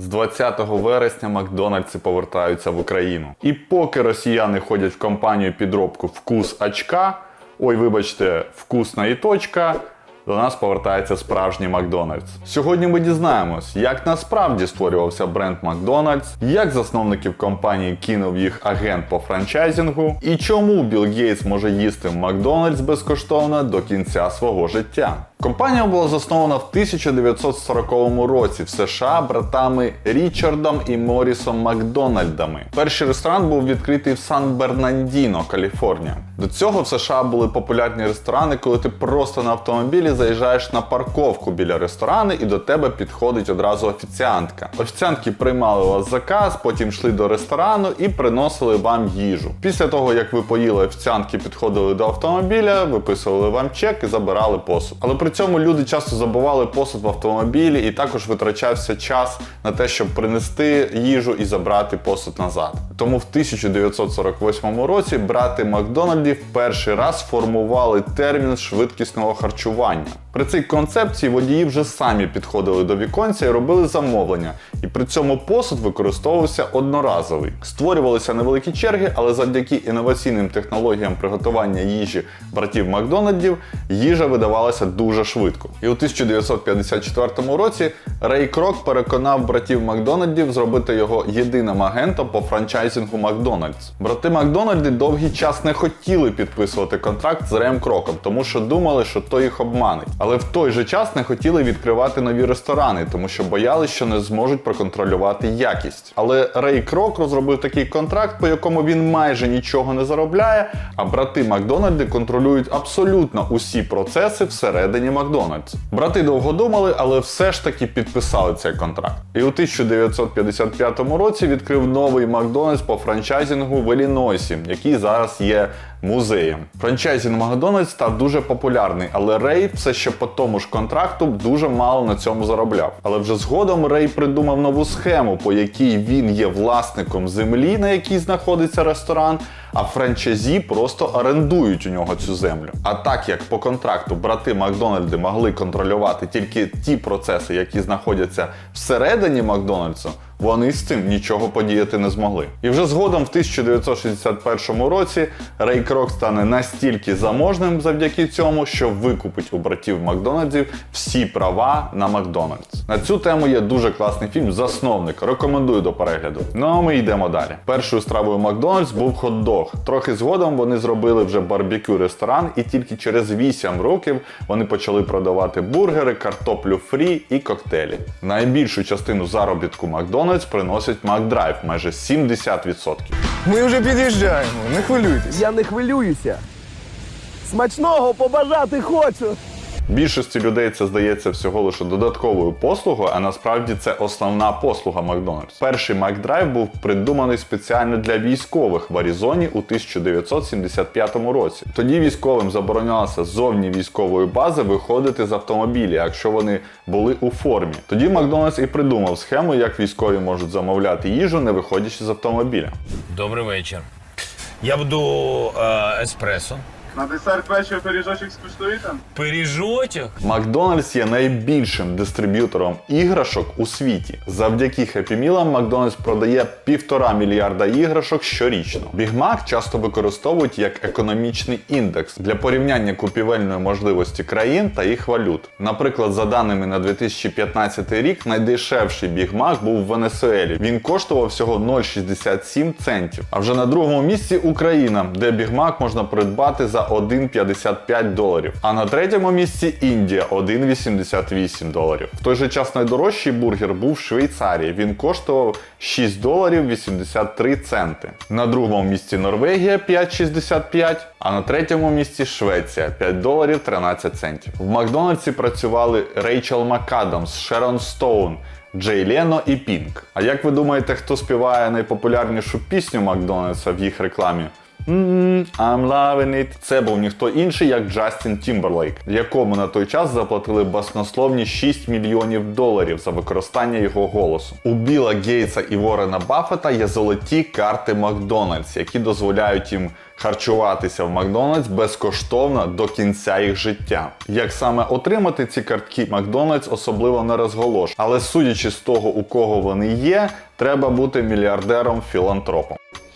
З 20 вересня Макдональдси повертаються в Україну. І поки росіяни ходять в компанію підробку Вкус очка, ой, вибачте, вкусна і точка. До нас повертається справжній Макдональдс. Сьогодні ми дізнаємось, як насправді створювався бренд Макдональдс, як засновників компанії кинув їх агент по франчайзингу, і чому Білл Гейтс може їсти Макдональдс безкоштовно до кінця свого життя. Компанія була заснована в 1940 році в США братами Річардом і Морісом Макдональдами. Перший ресторан був відкритий в Сан-Бернандіно, Каліфорнія. До цього в США були популярні ресторани, коли ти просто на автомобілі заїжджаєш на парковку біля ресторану і до тебе підходить одразу офіціантка. Офіціантки приймали у вас заказ, потім йшли до ресторану і приносили вам їжу. Після того, як ви поїли, офіціантки підходили до автомобіля, виписували вам чек і забирали посуд. Але при цьому люди часто забували посуд в автомобілі, і також витрачався час на те, щоб принести їжу і забрати посуд назад. Тому в 1948 році брати Макдональдів перший раз формували термін швидкісного харчування. При цій концепції водії вже самі підходили до віконця і робили замовлення, і при цьому посуд використовувався одноразовий. Створювалися невеликі черги, але завдяки інноваційним технологіям приготування їжі братів Макдональдів їжа видавалася дуже швидко. І у 1954 році Рей Крок переконав братів Макдональдів зробити його єдиним агентом по франчайзингу Макдональдс. Брати Макдональди довгий час не хотіли підписувати контракт з Реєм Кроком, тому що думали, що той їх обманить. Але в той же час не хотіли відкривати нові ресторани, тому що боялися, що не зможуть проконтролювати якість. Але Рей Крок розробив такий контракт, по якому він майже нічого не заробляє, а брати Макдональди контролюють абсолютно усі процеси всередині Макдональдс. Брати довго думали, але все ж таки підписали цей контракт. І у 1955 році відкрив новий Макдональдс по франчайзингу в Іллінойсі, який зараз є музеєм. Франчайзинг Макдональдс став дуже популярний, але Рей все ще по тому ж контракту дуже мало на цьому заробляв. Але вже згодом Рей придумав нову схему, по якій він є власником землі, на якій знаходиться ресторан. А франчайзі просто орендують у нього цю землю. А так як по контракту брати Макдональди могли контролювати тільки ті процеси, які знаходяться всередині Макдональдсу, вони з цим нічого подіяти не змогли. І вже згодом в 1961 році Рей Крок стане настільки заможним завдяки цьому, що викупить у братів Макдональдсів всі права на Макдональдс. На цю тему є дуже класний фільм Засновник. Рекомендую до перегляду. Ну а ми йдемо далі. Першою стравою Макдональдс був хот-дог. Трохи згодом вони зробили вже барбекю ресторан, і тільки через 8 років вони почали продавати бургери, картоплю фрі і коктейлі. Найбільшу частину заробітку Макдональдс приносить Макдрайв майже 70%. Ми вже під'їжджаємо, не хвилюйтесь. Я не хвилююся. Смачного побажати хочу. Більшості людей це здається всього лише додатковою послугою, а насправді це основна послуга Макдональдс. Перший Макдрайв був придуманий спеціально для військових в Аризоні у 1975 році. Тоді військовим заборонялося з зовні військової бази виходити з автомобіля, якщо вони були у формі. Тоді Макдональдс і придумав схему, як військові можуть замовляти їжу, не виходячи з автомобіля. Добрий вечір. Я буду е, еспресо. На десерт вечір пиріжочок скуштуєте? Пиріжочок. Макдональдс є найбільшим дистриб'ютором іграшок у світі. Завдяки Happy Meal Макдональдс продає півтора мільярда іграшок щорічно. Біг Мак часто використовують як економічний індекс для порівняння купівельної можливості країн та їх валют. Наприклад, за даними на 2015 рік, найдешевший Біг Мак був в Венесуелі. Він коштував всього 0,67 центів. А вже на другому місці Україна, де Біг Мак можна придбати за 1,55 доларів. А на третьому місці Індія 1,88 доларів. В той же час найдорожчий бургер був в Швейцарії. Він коштував 6 доларів 83 центи. На другому місці Норвегія 5,65, а на третьому місці Швеція 5 доларів 13 центів. В Макдональдсі працювали Рейчел МакАдамс, Шерон Стоун. Джей Лено і Пінк. А як ви думаєте, хто співає найпопулярнішу пісню Макдональдса в їх рекламі? «М, I'm loving it. Це був ніхто інший, як Джастін Тімберлейк, якому на той час заплатили баснословні 6 мільйонів доларів за використання його голосу. У Біла Гейтса і Ворена Баффета є золоті карти Макдональдс, які дозволяють їм харчуватися в Макдональдс безкоштовно до кінця їх життя. Як саме отримати ці картки Макдональдс, особливо не розголош. Але судячи з того, у кого вони є, треба бути мільярдером-філантропом.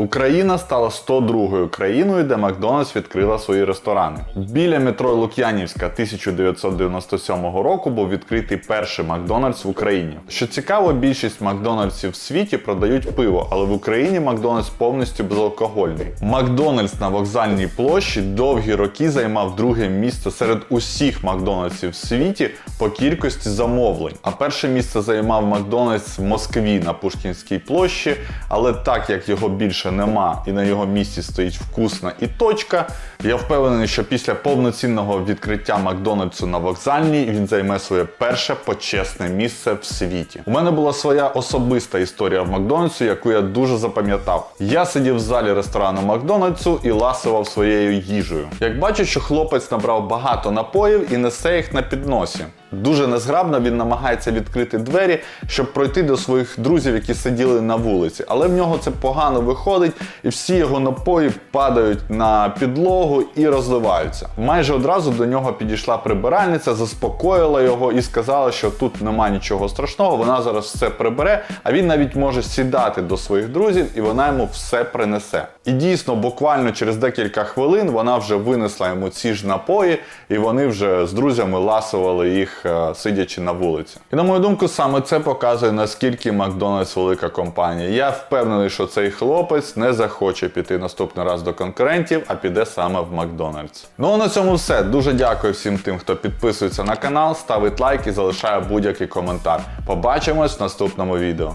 Україна стала 102-ю країною, де Макдональдс відкрила свої ресторани. Біля метро Лук'янівська 1997 року був відкритий перший Макдональдс в Україні. Що цікаво, більшість Макдональдсів в світі продають пиво, але в Україні Макдональдс повністю безалкогольний. Макдональдс на вокзальній площі довгі роки займав друге місце серед усіх Макдональдсів в світі по кількості замовлень. А перше місце займав Макдональдс в Москві на Пушкінській площі, але так як його більше нема і на його місці стоїть вкусна і точка, я впевнений, що після повноцінного відкриття Макдональдсу на вокзальній він займе своє перше почесне місце в світі. У мене була своя особиста історія в Макдональдсу, яку я дуже запам'ятав. Я сидів в залі ресторану Макдональдсу і ласував своєю їжею. Як бачу, що хлопець набрав багато напоїв і несе їх на підносі. Дуже незграбно він намагається відкрити двері, щоб пройти до своїх друзів, які сиділи на вулиці. Але в нього це погано виходить, і всі його напої падають на підлогу і розливаються. Майже одразу до нього підійшла прибиральниця, заспокоїла його і сказала, що тут нема нічого страшного, вона зараз все прибере, а він навіть може сідати до своїх друзів і вона йому все принесе. І дійсно, буквально через декілька хвилин вона вже винесла йому ці ж напої, і вони вже з друзями ласували їх, е, сидячи на вулиці. І на мою думку, саме це показує наскільки Макдональдс велика компанія. Я впевнений, що цей хлопець не захоче піти наступний раз до конкурентів, а піде саме в Макдональдс. Ну а на цьому все. Дуже дякую всім тим, хто підписується на канал, ставить лайк і залишає будь-який коментар. Побачимось в наступному відео.